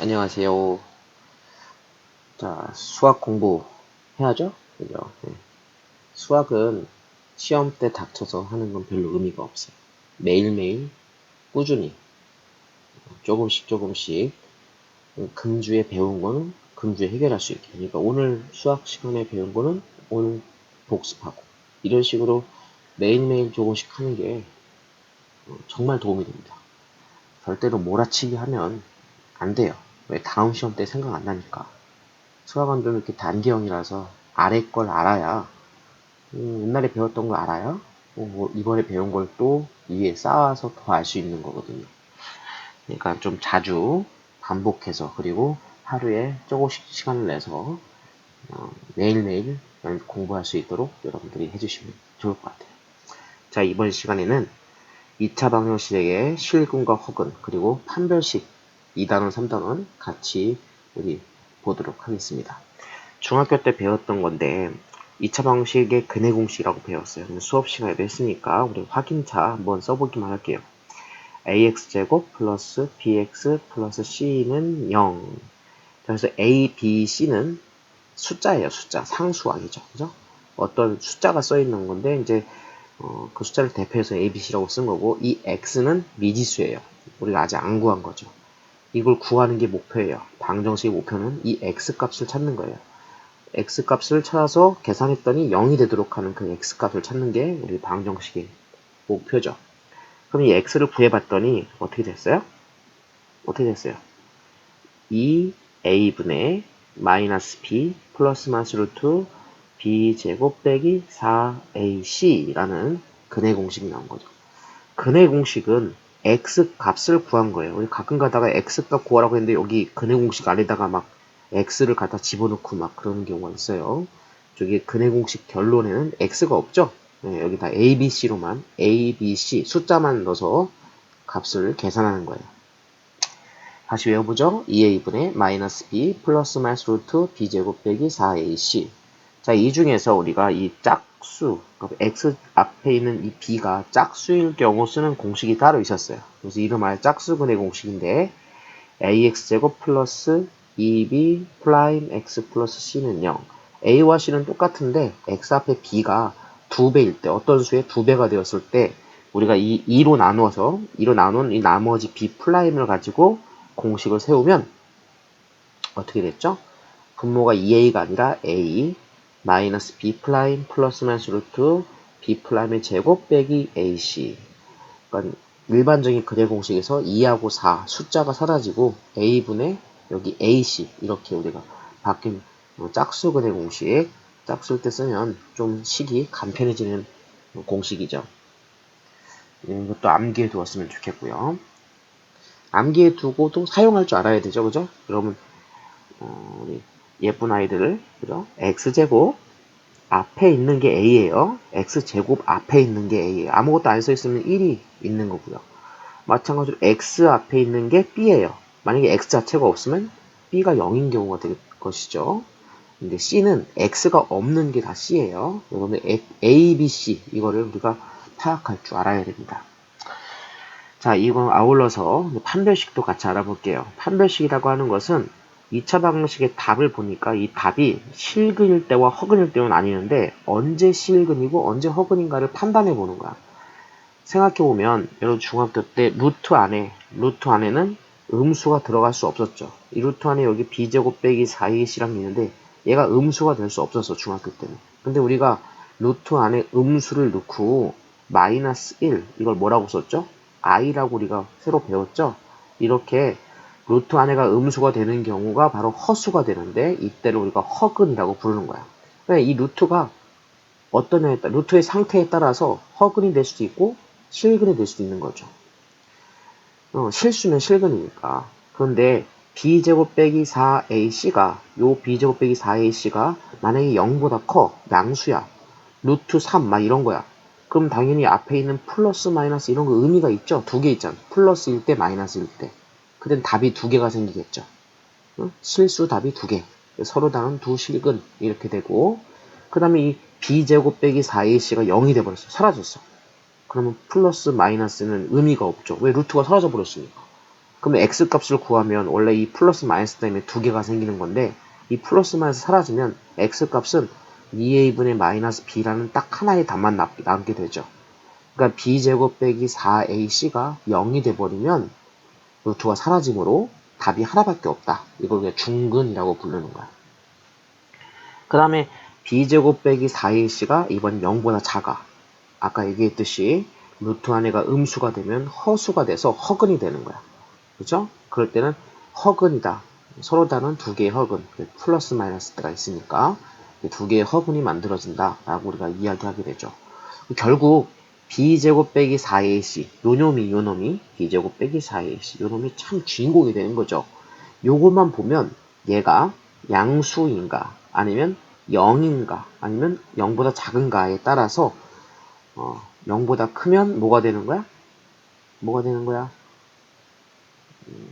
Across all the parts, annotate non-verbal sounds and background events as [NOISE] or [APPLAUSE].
안녕하세요. 자, 수학 공부 해야죠? 그죠? 네. 수학은 시험 때 닥쳐서 하는 건 별로 의미가 없어요. 매일매일 꾸준히 조금씩 조금씩 금주에 배운 거는 금주에 해결할 수 있게. 그러니까 오늘 수학 시간에 배운 거는 오늘 복습하고 이런 식으로 매일매일 조금씩 하는 게 어, 정말 도움이 됩니다. 절대로 몰아치기 하면 안 돼요. 왜 다음 시험 때 생각 안 나니까. 수학은 좀 이렇게 단기형이라서 아래 걸 알아야 음, 옛날에 배웠던 걸 알아야 어, 뭐 이번에 배운 걸 또 위에 쌓아서 더 알 수 있는 거거든요. 그러니까 좀 자주 반복해서 그리고 하루에 조금씩 시간을 내서 어, 매일매일 공부할 수 있도록 여러분들이 해주시면 좋을 것 같아요. 자 이번 시간에는 2차 방정식의 실근과 허근 그리고 판별식 2단원, 3단원 같이 우리 보도록 하겠습니다. 중학교 때 배웠던 건데 2차 방식의 근해 공식이라고 배웠어요. 수업 시간에도 했으니까 우리 확인차 한번 써보기만 할게요. ax제곱 플러스 bx 플러스 c는 0. 그래서 a, b, c는 숫자예요. 숫자. 상수항이죠. 그죠? 어떤 숫자가 써 있는 건데 이제 어, 그 숫자를 대표해서 a, b, c라고 쓴 거고 이 x는 미지수예요. 우리가 아직 안 구한 거죠. 이걸 구하는 게 목표예요. 방정식의 목표는 이 x값을 찾는 거예요. x값을 찾아서 계산했더니 0이 되도록 하는 그 x값을 찾는 게 우리 방정식의 목표죠. 그럼 이 x를 구해봤더니 어떻게 됐어요? 어떻게 됐어요? 2a분의 마이너스 b 플러스 마이너스 루트 b 제곱 빼기 4ac라는 근해 공식이 나온 거죠. 근해 공식은 x 값을 구한 거예요. 우리 가끔 가다가 x 값 구하라고 했는데 여기 근해 공식 안에다가 막 x를 갖다 집어넣고 막 그런 경우가 있어요. 저기 근해 공식 결론에는 x가 없죠. 네, 여기 다 a, b, c로만 a, b, c 숫자만 넣어서 값을 계산하는 거예요. 다시 외워보죠. 2a분의 마이너스 b 플러스 마이너스 루트 b제곱 빼기 4ac 자, 이 중에서 우리가 이 짝 수, 그러니까 x 앞에 있는 이 b가 짝수일 경우 쓰는 공식이 따로 있었어요. 그래서 이름하여 짝수근의 공식인데 ax제곱 플러스 2b 프라임 x 플러스 c는 0. a와 c는 똑같은데 x 앞에 b가 2배일 때, 어떤 수의 2배가 되었을 때 우리가 이 2로 나누어서 2로 나눈 이 나머지 b 프라임을 가지고 공식을 세우면 어떻게 됐죠? 분모가 2a가 아니라 a, 마이너스 b 플라임 플러스 마이너스 루트 b 플라임의 제곱 빼기 ac 그러니까 일반적인 그대 공식에서 2하고 4 숫자가 사라지고 a분의 여기 ac 이렇게 우리가 바뀐 뭐 짝수 그대 공식 짝수일 때 쓰면 좀 식이 간편해지는 공식이죠. 이것도 암기해 두었으면 좋겠고요. 암기해 두고도 사용할 줄 알아야 되죠, 그죠? 여러분 어, 우리 예쁜 아이들, 그죠? x제곱 앞에 있는 게 a예요. x제곱 앞에 있는 게 a예요. 아무것도 안 써 있으면 1이 있는 거고요. 마찬가지로 x 앞에 있는 게 b예요. 만약에 x 자체가 없으면 b가 0인 경우가 될 것이죠. 근데 c는 x가 없는 게 다 c예요. 여러분 a, b, c 이거를 우리가 파악할 줄 알아야 됩니다. 자, 이건 아울러서 판별식도 같이 알아볼게요. 판별식이라고 하는 것은 2차 방정식의 답을 보니까 이 답이 실근일 때와 허근일 때는 아니는데 언제 실근이고 언제 허근인가를 판단해 보는 거야. 생각해 보면 여러분 중학교 때 루트 안에 루트 안에는 음수가 들어갈 수 없었죠. 이 루트 안에 여기 b제곱 빼기 4ac랑 있는데 얘가 음수가 될 수 없었어 중학교 때는. 근데 우리가 루트 안에 음수를 넣고 마이너스 1 이걸 뭐라고 썼죠? i라고 우리가 새로 배웠죠? 이렇게 루트 안에가 음수가 되는 경우가 바로 허수가 되는데 이때를 우리가 허근이라고 부르는 거야. 이 루트가 어떤 에 따라 루트의 상태에 따라서 허근이 될 수도 있고 실근이 될 수도 있는 거죠. 어, 실수면 실근이니까. 그런데 b제곱 빼기 4ac가 요 b제곱 빼기 4ac가 만약에 0보다 커 양수야 루트 3 막 이런 거야 그럼 당연히 앞에 있는 플러스 마이너스 이런 거 의미가 있죠 두 개 있잖아 플러스일 때 마이너스일 때 그땐 답이 두 개가 생기겠죠. 어? 실수 답이 두 개. 서로 다른 두 실근 이렇게 되고 그 다음에 이 b제곱 빼기 4ac가 0이 돼버렸어. 사라졌어. 그러면 플러스 마이너스는 의미가 없죠. 왜 루트가 사라져 버렸으니까. 그러면 x 값을 구하면 원래 이 플러스 마이너스 때문에 두 개가 생기는 건데 이 플러스 마이너스 사라지면 x 값은 2a분의 마이너스 b라는 딱 하나의 답만 남, 남게 되죠. 그러니까 b제곱 빼기 4ac가 0이 돼버리면 루트가 사라지므로 답이 하나밖에 없다. 이걸 그냥 중근이라고 부르는 거야. 그 다음에 b제곱 빼기 4ac가 이번 0보다 작아. 아까 얘기했듯이 루트 안에가 음수가 되면 허수가 돼서 허근이 되는 거야. 그죠? 그럴 때는 허근이다. 서로 다른 두 개의 허근, 플러스 마이너스가 있으니까 두 개의 허근이 만들어진다. 라고 우리가 이야기하게 되죠. 결국 b제곱 빼기 4ac 요 놈이 요 놈이 b제곱 빼기 4ac 요 놈이 참 주인공이 되는 거죠. 요것만 보면 얘가 양수인가 아니면 0인가 아니면 0보다 작은가에 따라서 어, 0보다 크면 뭐가 되는 거야? 뭐가 되는 거야? 음,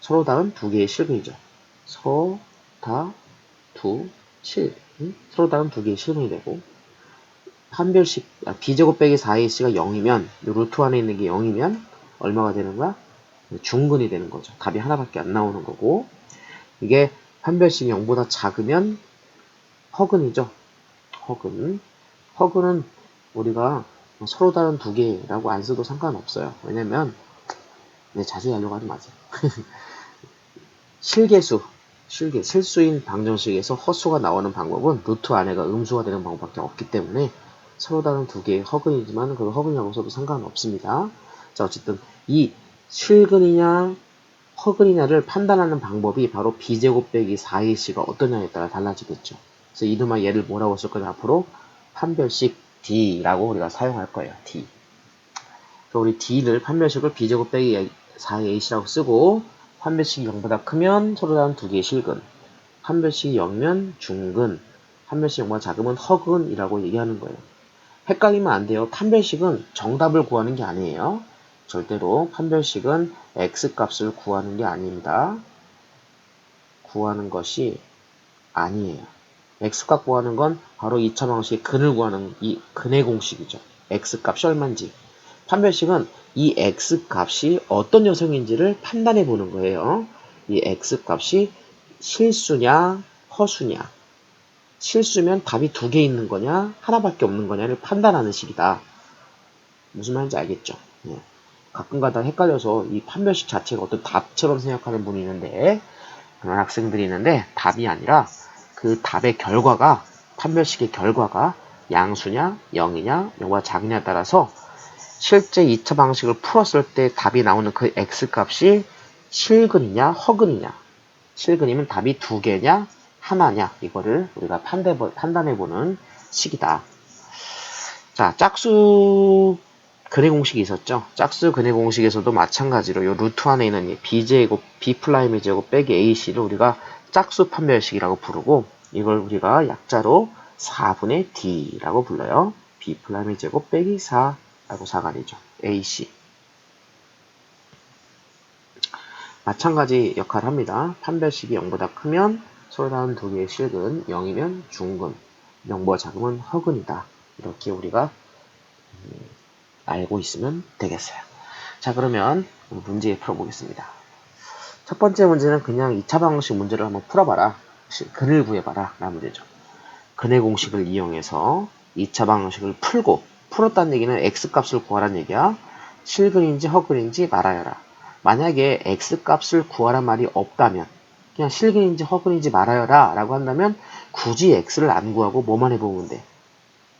서로 다른 두 개의 실근이죠. 서로 다 두, 실. 음? 서로 다른 두 개의 실근이 되고 판별식 아, b제곱 빼기 4ac가 0이면 루트 안에 있는 게 0이면 얼마가 되는 거야? 중근이 되는 거죠. 답이 하나밖에 안 나오는 거고 이게 판별식이 0보다 작으면 허근이죠. 허근. 허근은 우리가 서로 다른 두 개라고 안 써도 상관없어요. 왜냐면 네, 자세히 하려고 하지 마세요. [LAUGHS] 실계수, 실계, 실수인 방정식에서 허수가 나오는 방법은 루트 안에가 음수가 되는 방법밖에 없기 때문에 서로 다른 두 개의 허근이지만 그 허근이라고 써도 상관없습니다. 자, 어쨌든 이 실근이냐 허근이냐를 판단하는 방법이 바로 b제곱 빼기 4ac가 어떠냐에 따라 달라지겠죠. 그래서 이름만 얘를 뭐라고 쓸 거냐 앞으로 판별식 D라고 우리가 사용할 거예요. D. 그래서 우리 D를 판별식을 b제곱 빼기 4ac라고 쓰고 판별식이 0보다 크면 서로 다른 두 개의 실근 판별식이 0면 중근 판별식 0보다 작으면 허근이라고 얘기하는 거예요. 헷갈리면 안 돼요. 판별식은 정답을 구하는 게 아니에요. 절대로 판별식은 x값을 구하는 게 아닙니다. 구하는 것이 아니에요. x값 구하는 건 바로 2차 방식 근을 구하는 이 근의 공식이죠. x값이 얼마인지. 판별식은 이 x값이 어떤 녀석인지를 판단해 보는 거예요. 이 x값이 실수냐 허수냐 실수면 답이 두 개 있는 거냐 하나밖에 없는 거냐를 판단하는 식이다. 무슨 말인지 알겠죠? 네. 가끔가다 헷갈려서 이 판별식 자체가 어떤 답처럼 생각하는 분이 있는데 그런 학생들이 있는데 답이 아니라 그 답의 결과가 판별식의 결과가 양수냐 0이냐 0보다 작으냐에 따라서 실제 2차 방식을 풀었을 때 답이 나오는 그 x값이 실근이냐 허근이냐 실근이면 답이 두 개냐 하나냐 이거를 우리가 판단해보는 식이다. 자 짝수 근의 공식이 있었죠. 짝수 근의 공식에서도 마찬가지로 요 루트 안에 있는 이 b제곱 b'의 제곱 빼기 ac를 우리가 짝수 판별식이라고 부르고 이걸 우리가 약자로 4분의 d라고 불러요. b'의 제곱 빼기 4라고 사가리죠. ac 마찬가지 역할을 합니다. 판별식이 0보다 크면 다른 두 개의 실근 0이면 중근 0보다 작으면 허근이다. 이렇게 우리가 음, 알고 있으면 되겠어요. 자 그러면 문제 풀어보겠습니다. 첫 번째 문제는 그냥 2차 방식 문제를 한번 풀어봐라. 근을 구해봐라 라는 문제죠. 근의 공식을 이용해서 2차 방식을 풀고 풀었다는 얘기는 x값을 구하라는 얘기야. 실근인지 허근인지 말하여라. 만약에 x값을 구하란 말이 없다면 그냥 실근인지 허근인지 말하여라 라고 한다면 굳이 x를 안 구하고 뭐만 해보면 돼?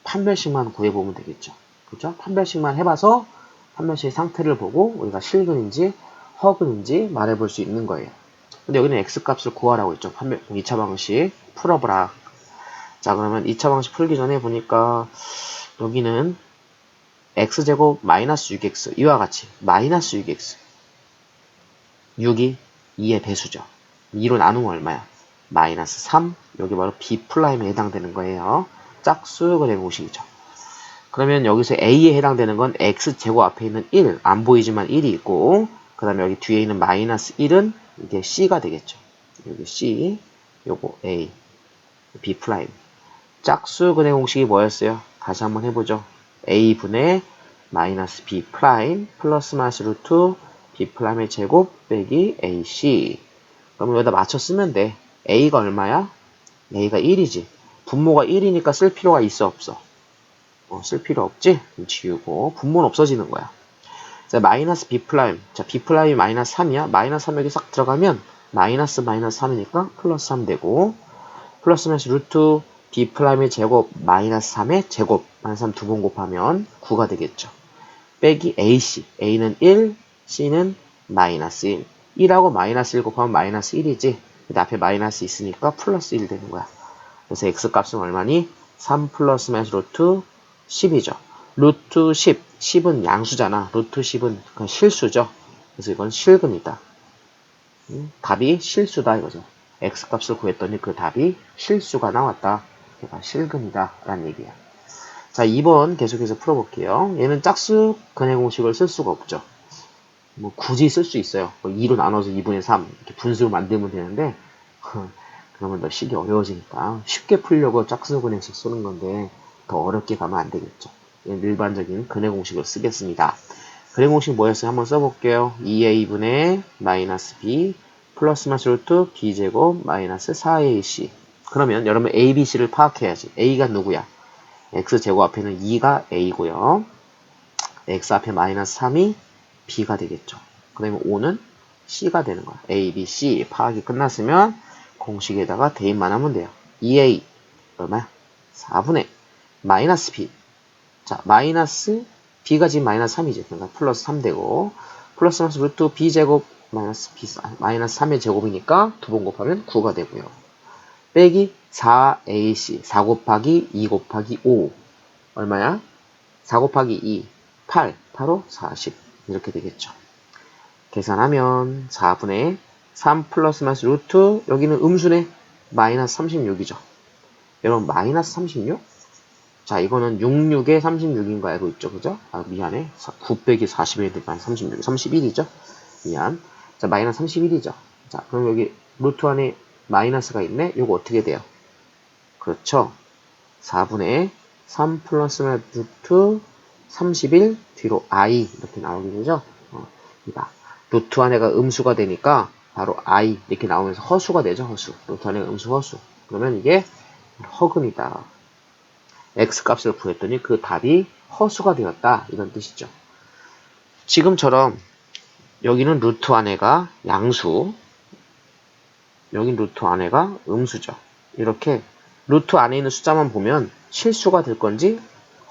판별식만 구해보면 되겠죠. 그죠? 판별식만 해봐서 판별식 상태를 보고 우리가 실근인지 허근인지 말해볼 수 있는 거예요. 근데 여기는 x값을 구하라고 했죠. 판별, 2차 방식 풀어보라. 자 그러면 2차 방식 풀기 전에 보니까 여기는 x제곱 마이너스 6x 이와 같이 마이너스 6x 6이 2의 배수죠. 2로 나누면 얼마야? 마이너스 3 여기 바로 b 플라임에 해당되는 거예요. 짝수근의 공식이죠. 그러면 여기서 A에 해당되는 건 X제곱 앞에 있는 1, 안 보이지만 1이 있고, 그 다음에 여기 뒤에 있는 마이너스 1은 이게 C가 되겠죠. 여기 C, 요거 A, B 프라임. 짝수근의 공식이 뭐였어요? 다시 한번 해보죠. A분의 마이너스 B 프라임 플러스 마이너스 루트 B'의 제곱 빼기 AC. 그러면 여기다 맞춰 쓰면 돼. A가 얼마야? A가 1이지. 분모가 1이니까 쓸 필요가 있어 없어? 어, 쓸 필요 없지? 그럼 지우고 분모는 없어지는 거야. 자, 마이너스 B 플라임. 자, B 플라임이 마이너스 3이야. 마이너스 3 여기 싹 들어가면 마이너스 마이너스 3이니까 플러스 3 되고 플러스 마이너스 루트 B 플라임의 제곱 마이너스 3의 제곱 마이너스 3 두 번 곱하면 9가 되겠죠. 빼기 AC. A는 1, C는 마이너스 1. 1하고 마이너스 1 곱하면 마이너스 1이지. 근데 앞에 마이너스 있으니까 플러스 1 되는 거야. 그래서 x 값은 얼마니? 3 플러스 마이너스 루트 10이죠. 루트 10. 10은 양수잖아. 루트 10은 그냥 실수죠. 그래서 이건 실근이다. 음, 답이 실수다 이거죠. x 값을 구했더니 그 답이 실수가 나왔다. 그러니까 실근이다 라는 얘기야. 자 2번 계속해서 풀어볼게요. 얘는 짝수 근해 공식을 쓸 수가 없죠. 뭐 굳이 쓸 수 있어요. 뭐 2로 나눠서 2분의 3 이렇게 분수를 만들면 되는데 그러면 더 식이 어려워지니까 쉽게 풀려고 짝수 근해식 쓰는 건데 더 어렵게 가면 안 되겠죠. 일반적인 근해 공식을 쓰겠습니다. 근해 공식 뭐였어요? 한번 써볼게요. 2a분의 마이너스 b 플러스 마이너스 루트 b제곱 마이너스 4ac 그러면 여러분 a, b, c를 파악해야지. a가 누구야? x제곱 앞에는 2가 a고요. x 앞에 마이너스 3이 b가 되겠죠. 그 다음에 5는 c가 되는 거야. a, b, c 파악이 끝났으면 공식에다가 대입만 하면 돼요. 2a 얼마야? 4분의 마이너스 b 자 마이너스 b가 지금 마이너스 3이죠. 그러니까 플러스 3 되고 플러스 마이너스 루트 b제곱 마이너스 b 마이너스 3의 제곱이니까 두 번 곱하면 9가 되고요. 빼기 4ac 4 곱하기 2 곱하기 5 얼마야? 4 곱하기 2 8 8로 40 이렇게 되겠죠. 계산하면 4분의 3 플러스 마이너스 루트 여기는 음수네 마이너스 36이죠. 여러분 마이너스 36? 자 이거는 66에 36인 거 알고 있죠 그죠? 아 미안해 9 빼기 40에 대한 36 31이죠 미안 자 마이너스 31이죠 자 그럼 여기 루트 안에 마이너스가 있네 요거 어떻게 돼요? 그렇죠 4분의 3 플러스 루트 31 뒤로 i 이렇게 나오게 되죠? 어, 루트 안에가 음수가 되니까 바로 i 이렇게 나오면서 허수가 되죠 허수. 루트 안에가 음수 허수. 그러면 이게 허근이다. X 값을 구했더니 그 답이 허수가 되었다. 이런 뜻이죠. 지금처럼 여기는 루트 안에가 양수 여기 루트 안에가 음수죠. 이렇게 루트 안에 있는 숫자만 보면 실수가 될 건지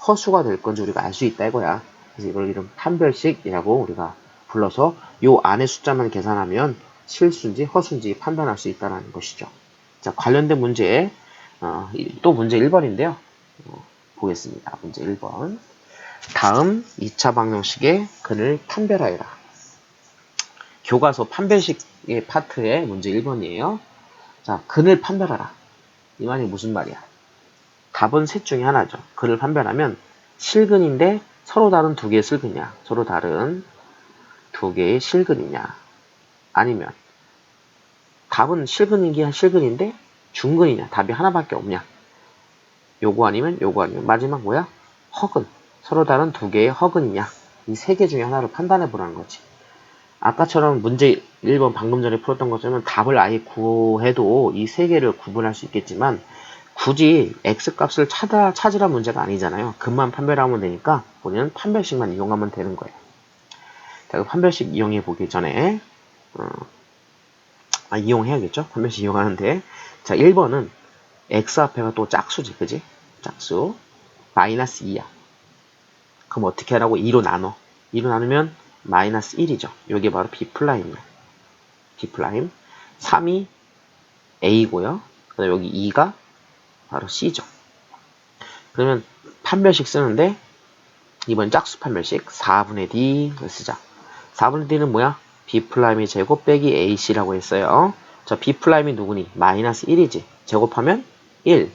허수가 될 건지 우리가 알 수 있다 이거야. 그래서 이걸 이름 판별식이라고 우리가 불러서 요 안에 숫자만 계산하면 실수인지 허수인지 판단할 수 있다는 것이죠. 자 관련된 문제 어, 또 문제 1번인데요. 어, 보겠습니다. 문제 1번. 다음 2차 방정식의 근을 판별하여라. 교과서 판별식의 파트의 문제 1번이에요. 자, 근을 판별하라. 이 말이 무슨 말이야? 답은 셋 중에 하나죠. 근을 판별하면 실근인데 서로 다른 두 개의 실근이냐? 서로 다른 두 개의 실근이냐? 아니면 답은 실근이긴 실근인데 중근이냐? 답이 하나밖에 없냐? 요거 아니면 요거 아니면 마지막 뭐야? 허근. 서로 다른 두 개의 허근이냐? 이 세 개 중에 하나를 판단해 보라는 거지. 아까처럼 문제 1번 방금 전에 풀었던 것처럼 답을 아예 구해도 이 세 개를 구분할 수 있겠지만 굳이 x값을 찾아, 찾으라 문제가 아니잖아요. 근만 판별하면 되니까 우리는 판별식만 이용하면 되는 거예요. 자, 그 판별식 이용해 보기 전에 어, 아, 이용해야겠죠? 판별식 이용하는데 자, 1번은 x 앞에가 또 짝수지, 그지? 짝수. 마이너스 2야. 그럼 어떻게 하라고? 2로 나눠. 2로 나누면 마이너스 1이죠. 여기 바로 B 플라임이야. B 플라임. 3이 A고요. 그 다음에 여기 2가 바로 C죠. 그러면 판별식 쓰는데 이번 짝수 판별식 4분의 D를 쓰자. 4분의 D는 뭐야? B 플라임의 제곱 빼기 AC라고 했어요. 자, B 플라임이 누구니? 마이너스 1이지. 제곱하면 1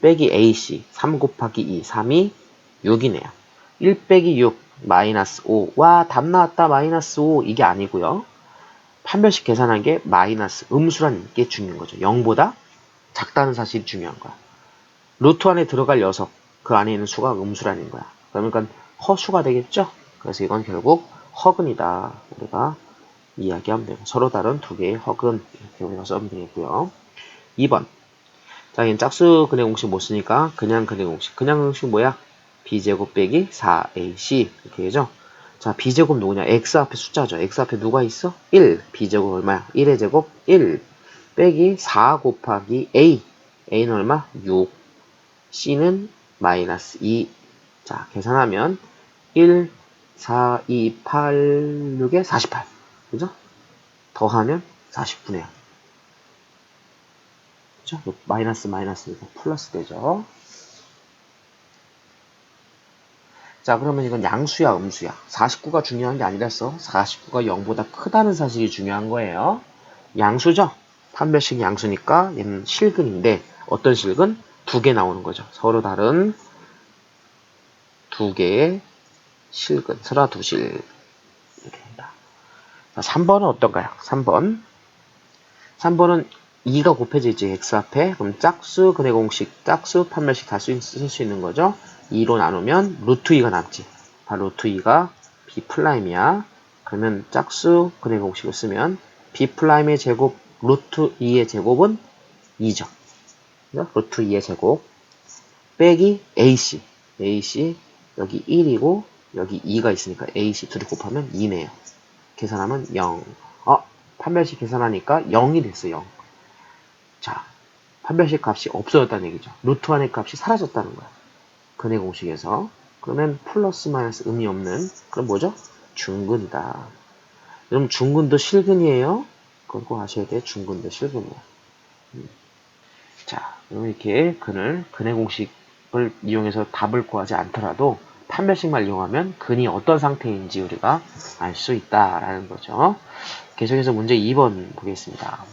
빼기 AC 3 곱하기 2 3이 6이네요. 1 빼기 6 마이너스 5 와 답 나왔다 마이너스 5 이게 아니고요. 판별식 계산한 게 마이너스 음수라는 게 중요한 거죠. 0보다 작다는 사실이 중요한 거야. 루트 안에 들어갈 녀석 그 안에 있는 수가 음수라는 거야. 그러니까 허수가 되겠죠. 그래서 이건 결국 허근이다. 우리가 이야기하면 되고 서로 다른 두 개의 허근 이렇게 우리가 써면 되겠고요. 2번 자, 얘는 짝수 근의 공식 못 쓰니까 그냥 근의 공식. 그냥 공식 뭐야? b제곱 빼기 4ac 이렇게 되죠? 자, b제곱 누구냐? x 앞에 숫자죠. x 앞에 누가 있어? 1. b제곱 얼마야? 1의 제곱 1 빼기 4 곱하기 a. a는 얼마? 6. C는 마이너스 2. 자, 계산하면 1, 4, 2, 8, 6에 48. 그죠? 더하면 40분의 1. 그죠? 마이너스 마이너스니까 플러스 되죠. 자, 그러면 이건 양수야, 음수야? 49가 중요한 게 아니라서 49가 0보다 크다는 사실이 중요한 거예요. 양수죠? 판별식 양수니까 얘는 실근인데 어떤 실근? 두 개 나오는 거죠. 서로 다른 두 개의 실근, 설화 두실 이렇게 된다. 자, 3번은 어떤가요? 3번. 3번은 2가 곱해져 있지, x 앞에. 그럼 짝수 근의 공식, 짝수 판별식 다 쓸 수 있는 거죠. 2로 나누면 루트 2가 남지. 바로 루트 2가 b 플라임이야. 그러면 짝수 근의 공식을 쓰면 b 플라임의 제곱 루트 2의 제곱은 2죠. 루트 2의 제곱 빼기 ac. ac 여기 1이고 여기 2가 있으니까 ac 둘이 곱하면 2네요. 계산하면 0. 어, 판별식 계산하니까 0이 됐어, 0. 자, 판별식 값이 없어졌다는 얘기죠. 루트 안의 값이 사라졌다는 거야. 근의 공식에서. 그러면 플러스 마이너스 의미 없는 그럼 뭐죠? 중근이다. 그럼 중근도 실근이에요. 그거 아셔야 돼. 중근도 실근이야. 음. 자, 그럼 이렇게 근을 근의 공식을 이용해서 답을 구하지 않더라도 판별식만 이용하면 근이 어떤 상태인지 우리가 알 수 있다라는 거죠. 계속해서 문제 2번 보겠습니다.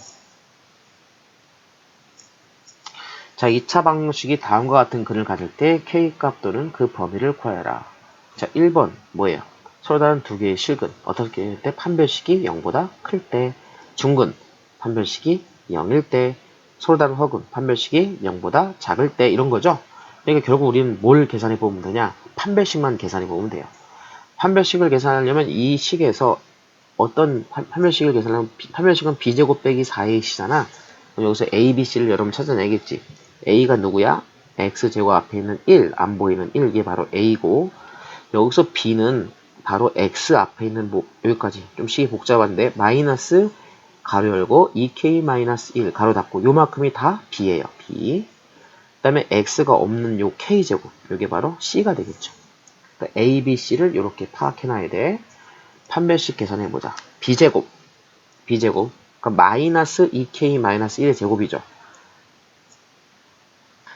자, 2차 방정식이 다음과 같은 근을 가질 때 K값 또는 그 범위를 구하여라. 자, 1번 뭐예요? 서로 다른 두 개의 실근 어떻게 할때 판별식이 0보다 클 때 중근 판별식이 0일 때 서로 다른 허근 판별식이 0보다 작을 때 이런 거죠. 그러니까 결국 우리는 뭘 계산해 보면 되냐? 판별식만 계산해 보면 돼요. 판별식을 계산하려면 이 식에서 어떤 판별식을 계산하면 판별식은 b제곱 빼기 4ac잖아. 그럼 여기서 a, b, c를 여러분 찾아내겠지. a가 누구야? x제곱 앞에 있는 1, 안 보이는 1, 이게 바로 a고 여기서 b는 바로 x 앞에 있는 뭐 여기까지 좀 식이 복잡한데 마이너스 가로 열고 2k 마이너스 1 가로 닫고 요만큼이 다 b예요. b. 그 다음에 x가 없는 요 k제곱 요게 바로 c가 되겠죠. 그러니까 a, b, c를 이렇게 파악해 놔야 돼. 판별식 계산해 보자. b제곱 b제곱 그러니까 마이너스 2k 마이너스 1의 제곱이죠.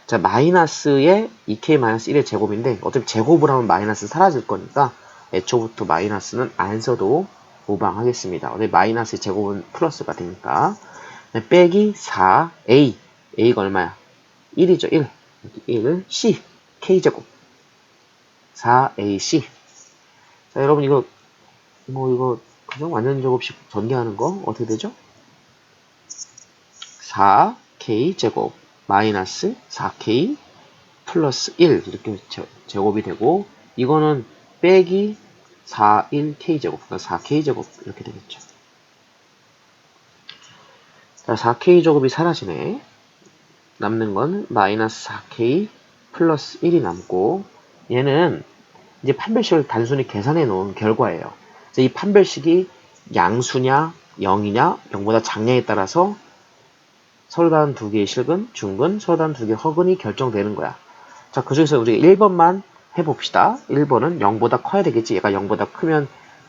자, 마이너스의 2k 마이너스 1의 제곱인데 어차피 제곱을 하면 마이너스 사라질 거니까 애초부터 마이너스는 안 써도 무방하겠습니다. 어차피 마이너스 제곱은 플러스가 되니까 네, 빼기 4a a가 얼마야? 1이죠. 1. 1 c k제곱 4ac 자 여러분 이거 뭐 이거 그죠? 완전 제곱식 전개하는 거 어떻게 되죠? 4k 제곱 마이너스 4k 플러스 1 이렇게 제, 곱이 되고 이거는 빼기 41k 제곱 그러니까 4k 제곱 이렇게 되겠죠. 자 4k 제곱이 사라지네. 남는 건 마이너스 4k 플러스 1이 남고 얘는 이제 판별식을 단순히 계산해 놓은 결과예요. 이 판별식이 양수냐 0이냐 0보다 작냐에 따라서 서로 다른 두 개의 실근, 중근, 서로 다른 두 개의 허근이 결정되는 거야. 자, 그 중에서 우리가 1번만 해봅시다. 1번은 0보다 커야 되겠지. 얘가 0보다 크면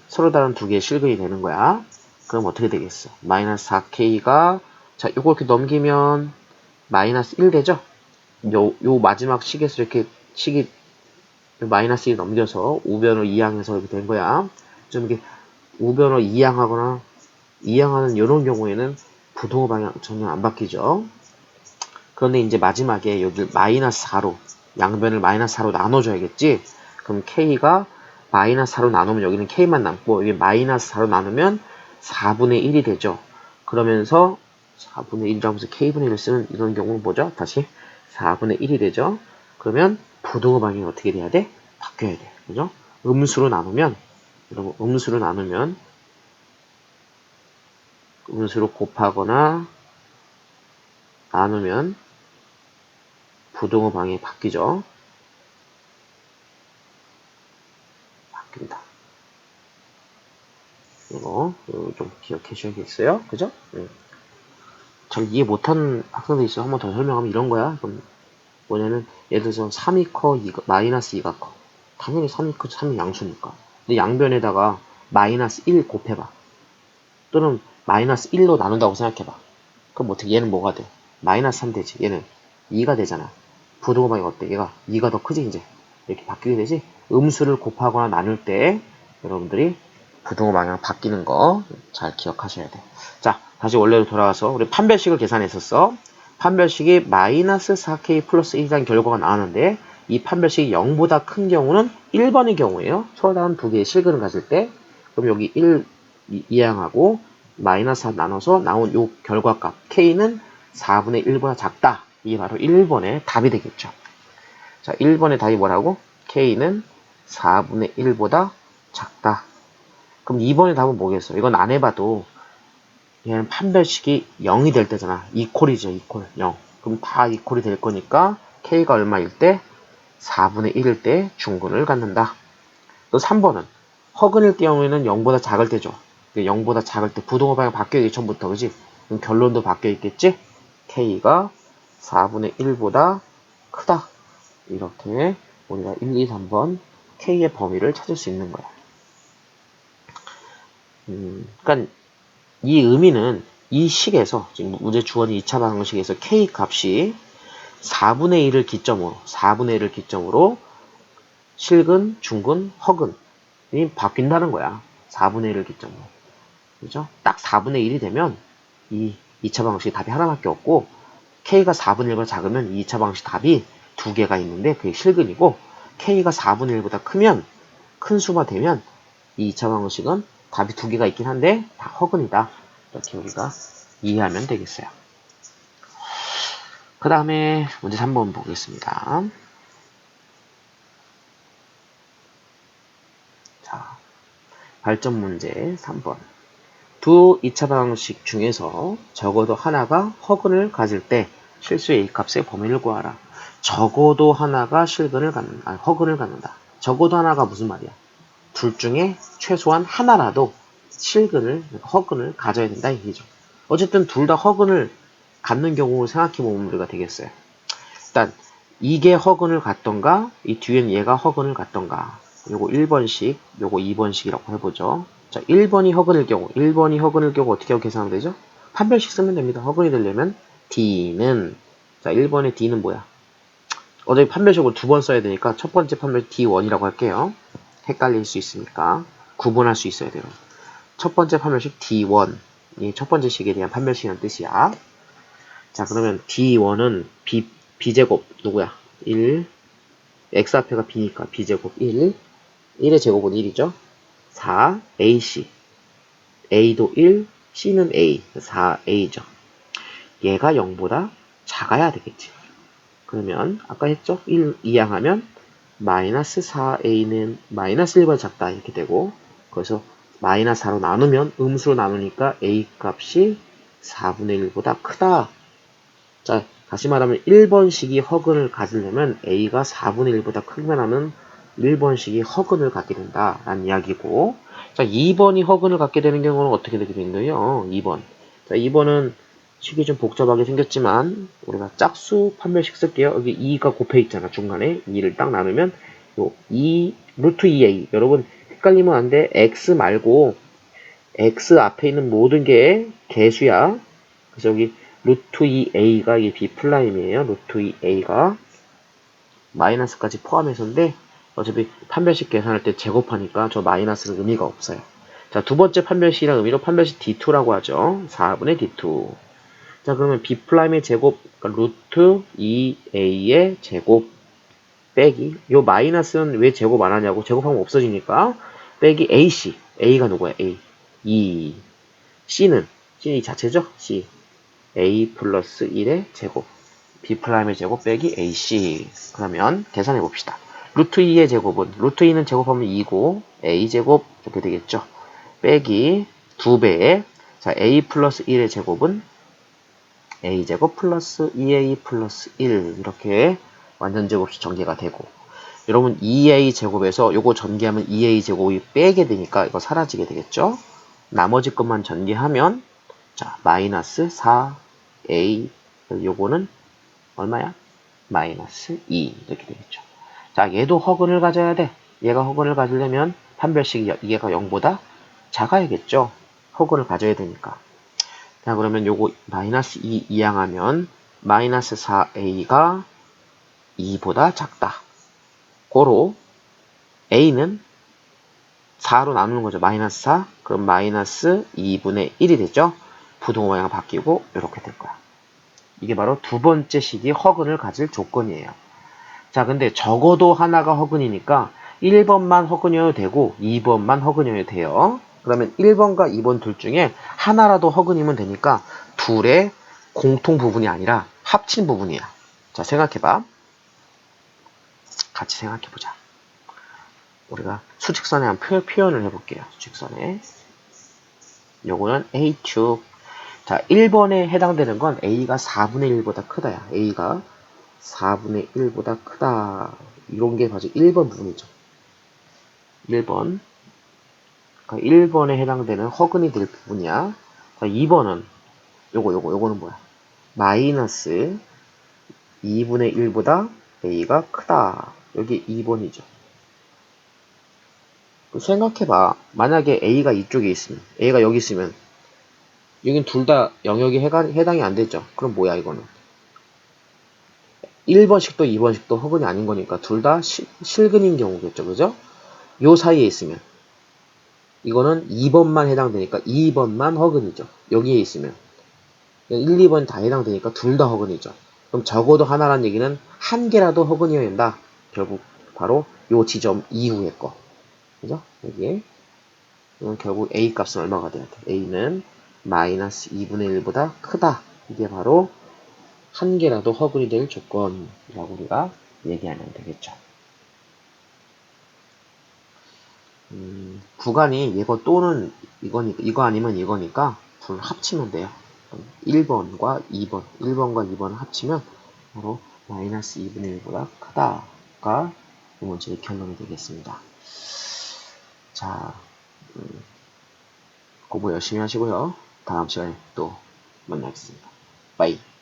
서로 다른 두 개의 실근이 되는 거야. 그럼 어떻게 되겠어? 마이너스 4K가, 자, 요거 이렇게 넘기면 마이너스 1 되죠? 요, 요 마지막 식에서 이렇게 식이 마이너스 1 넘겨서 우변을 이항해서 이렇게 된 거야. 좀 이렇게 우변을 이항하거나 이항하는 이런 경우에는 부동호 방향 전혀 안 바뀌죠. 그런데 이제 마지막에 여기 마이너스 4로 양변을 마이너스 4로 나눠줘야겠지. 그럼 k가 마이너스 4로 나누면 여기는 k만 남고 여기 마이너스 4로 나누면 4분의 1이 되죠. 그러면서 4분의 1이라고 해서 k분의 1을 쓰는 이런 경우는 뭐죠? 다시 4분의 1이 되죠. 그러면 부동호 방향이 어떻게 돼야 돼? 바뀌어야 돼. 그죠? 음수로 나누면 여러분 음수로 나누면 음수로 곱하거나 나누면 부등호 방향이 바뀌죠. 바뀐다. 이거, 이거 좀 기억해 주셔야겠어요. 그죠? 음. 잘 이해 못한 학생들 있어. 한번 더 설명하면 이런 거야. 뭐냐면, 예를 들어서 3이 커, 2가, 마이너스 2가 커. 당연히 3이 커, 3이 양수니까. 근데 양변에다가 마이너스 1 곱해봐. 또는 마이너스 1로 나눈다고 생각해봐. 그럼 어떻게 얘는 뭐가 돼? 마이너스 3 되지. 얘는 2가 되잖아. 부등호방이 어때? 얘가 2가 더 크지 이제. 이렇게 바뀌게 되지. 음수를 곱하거나 나눌 때 여러분들이 부등호 방향 바뀌는 거 잘 기억하셔야 돼. 자, 다시 원래로 돌아와서 우리 판별식을 계산했었어. 판별식이 마이너스 4k 플러스 1이라는 결과가 나왔는데 이 판별식이 0보다 큰 경우는 1번의 경우예요. 다른 두 개의 실근을 가질 때 그럼 여기 1 이항하고 마이너스 4 나눠서 나온 요 결과값 k는 4분의 1보다 작다. 이게 바로 1번의 답이 되겠죠. 자, 1번의 답이 뭐라고? k는 4분의 1보다 작다. 그럼 2번의 답은 뭐겠어? 이건 안 해봐도 얘는 판별식이 0이 될 때잖아. 이퀄이죠, 이퀄. 0. 그럼 다 이퀄이 될 거니까 k가 얼마일 때? 4분의 1일 때 중근을 갖는다. 또 3번은 허근일 경우에는 0보다 작을 때죠. 0보다 작을 때 부동호 방향 바뀌어 있기 전부터 그지? 그럼 결론도 바뀌어 있겠지? k가 4분의 1보다 크다. 이렇게 우리가 1, 2, 3번 k의 범위를 찾을 수 있는 거야. 음, 그러니까 이 의미는 이 식에서 지금 문제 주어진 2차 방정식에서 k 값이 4분의 1을 기점으로 4분의 1을 기점으로 실근, 중근, 허근이 바뀐다는 거야. 4분의 1을 기점으로. 그죠? 딱 4분의 1이 되면 이 2차 방정식 답이 하나밖에 없고 k가 4분의 1보다 작으면 2차 방정식 답이 두 개가 있는데 그게 실근이고 k가 4분의 1보다 크면 큰 수가 되면 이 2차 방정식은 답이 두 개가 있긴 한데 다 허근이다. 이렇게 우리가 이해하면 되겠어요. 그 다음에 문제 3번 보겠습니다. 자, 발전 문제 3번. 두 2차 방식 중에서 적어도 하나가 허근을 가질 때 실수 A값의 범위를 구하라. 적어도 하나가 실근을 갖는다. 아니, 허근을 갖는다. 적어도 하나가 무슨 말이야? 둘 중에 최소한 하나라도 실근을, 허근을 가져야 된다 이얘기죠 어쨌든 둘 다 허근을 갖는 경우 생각해 보면 우리가 되겠어요. 일단 이게 허근을 갖던가 이 뒤엔 얘가 허근을 갖던가 요거 1번식, 요거 2번식이라고 해보죠. 자, 1번이 허근일 경우, 1번이 허근일 경우 어떻게 하고 계산하면 되죠? 판별식 쓰면 됩니다. 허근이 되려면 D는 자, 1번의 D는 뭐야? 어차피 판별식으로 두번 써야 되니까 첫 번째 판별 D1이라고 할게요. 헷갈릴 수 있으니까 구분할 수 있어야 돼요. 첫 번째 판별식 D1. 이첫 번째 식에 대한 판별식이라는 뜻이야. 자, 그러면 D1은 B, B제곱 누구야? 1. X 앞에가 B니까 B제곱 1. 1의 제곱은 1이죠. 4. AC. A도 1, C는 A. 4A죠. 얘가 0보다 작아야 되겠지. 그러면 아까 했죠? 1 이항하면 마이너스 4a는 마이너스 1보다 작다 이렇게 되고 그래서 마이너스 4로 나누면 음수로 나누니까 a 값이 4분의 1보다 크다. 자 다시 말하면 1번식이 허근을 가지려면 a가 4분의 1보다 크면 하는 1번식이 허근을 갖게 된다라는 이야기고 자 2번이 허근을 갖게 되는 경우는 어떻게 되게 되는 거예요? 2번 자 2번은 식이 좀 복잡하게 생겼지만 우리가 짝수 판별식 쓸게요. 여기 2가 곱해 있잖아. 중간에 2를 딱 나누면 요 2, 루트 2a 여러분 헷갈리면 안 돼. x 말고 x 앞에 있는 모든 게 개수야. 그래서 여기 루트 2a가 이게 b 플라임이에요. 루트 2a가 마이너스까지 포함해서인데 어차피 판별식 계산할 때 제곱하니까 저 마이너스는 의미가 없어요. 자, 두 번째 판별식이랑 의미로 판별식 D2라고 하죠. 4분의 D2. 자 그러면 B'의 제곱 그러니까 루트 2A의 제곱 빼기. 요 마이너스는 왜 제곱 안 하냐고? 제곱하면 없어지니까. 빼기 AC A가 누구야? A. 2 C는? C는 이 자체죠? C. A 플러스 1의 제곱. B'의 제곱 빼기 AC 그러면 계산해 봅시다 루트 2의 제곱은 루트 2는 제곱하면 2고 A 제곱 이렇게 되겠죠 빼기 2배의 자, a 플러스 1의 제곱은 a제곱 플러스 2a 플러스 1 이렇게 완전 제곱식 전개가 되고 여러분 2a 제곱에서 요거 전개하면 2a 제곱이 빼게 되니까 이거 사라지게 되겠죠? 나머지 것만 전개하면 자 마이너스 4a 요거는 얼마야? 마이너스 2 이렇게 되겠죠. 자 얘도 허근을 가져야 돼. 얘가 허근을 가지려면 판별식이 얘가 0보다 작아야겠죠. 허근을 가져야 되니까. 자 그러면 요거 마이너스 2 이항하면 마이너스 4a가 2보다 작다. 고로 a는 4로 나누는 거죠. 마이너스 4. 그럼 마이너스 2분의 1이 되죠. 부동 모양 바뀌고 이렇게 될 거야. 이게 바로 두 번째 식이 허근을 가질 조건이에요. 자, 근데 적어도 하나가 허근이니까 1번만 허근이어도 되고 2번만 허근이어도 돼요. 그러면 1번과 2번 둘 중에 하나라도 허근이면 되니까 둘의 공통 부분이 아니라 합친 부분이야. 자, 생각해봐. 같이 생각해보자. 우리가 수직선에 한 표, 표현을 해볼게요. 수직선에. 요거는 A축. 자, 1번에 해당되는 건 A가 4분의 1보다 크다야. A가 4분의 1보다 크다. 이런 게 바로 1번 부분이죠. 1번. 그러니까 1번에 해당되는 허근이 될 부분이야. 자, 2번은 요거 요거 요거는 뭐야? 마이너스 2분의 1보다 A가 크다. 여기 2번이죠. 생각해봐. 만약에 A가 이쪽에 있으면, A가 여기 있으면, 여긴 둘 다 영역이 해당이 안 되죠. 그럼 뭐야, 이거는? 1번씩도 2번씩도 허근이 아닌 거니까 둘 다 실근인 경우겠죠. 그죠? 요 사이에 있으면. 이거는 2번만 해당되니까 2번만 허근이죠. 여기에 있으면. 1, 2번 다 해당되니까 둘 다 허근이죠. 그럼 적어도 하나란 얘기는 한 개라도 허근이어야 된다. 결국 바로 요 지점 이후의 거. 그죠? 여기에. 결국 A 값은 얼마가 돼야 돼? A는 마이너스 2분의 1보다 크다. 이게 바로 한 개라도 허근이 될 조건이라고 우리가 얘기하면 되겠죠. 음, 구간이 이거 또는 이거니까, 이거 아니면 이거니까 둘 합치면 돼요. 1번과 2번, 1번과 2번을 합치면 바로 마이너스 2분의 1보다 크다가 이 문제의 결론이 되겠습니다. 자, 음, 공부 열심히 하시고요. 다음 시간에 또 만나겠습니다. 빠이.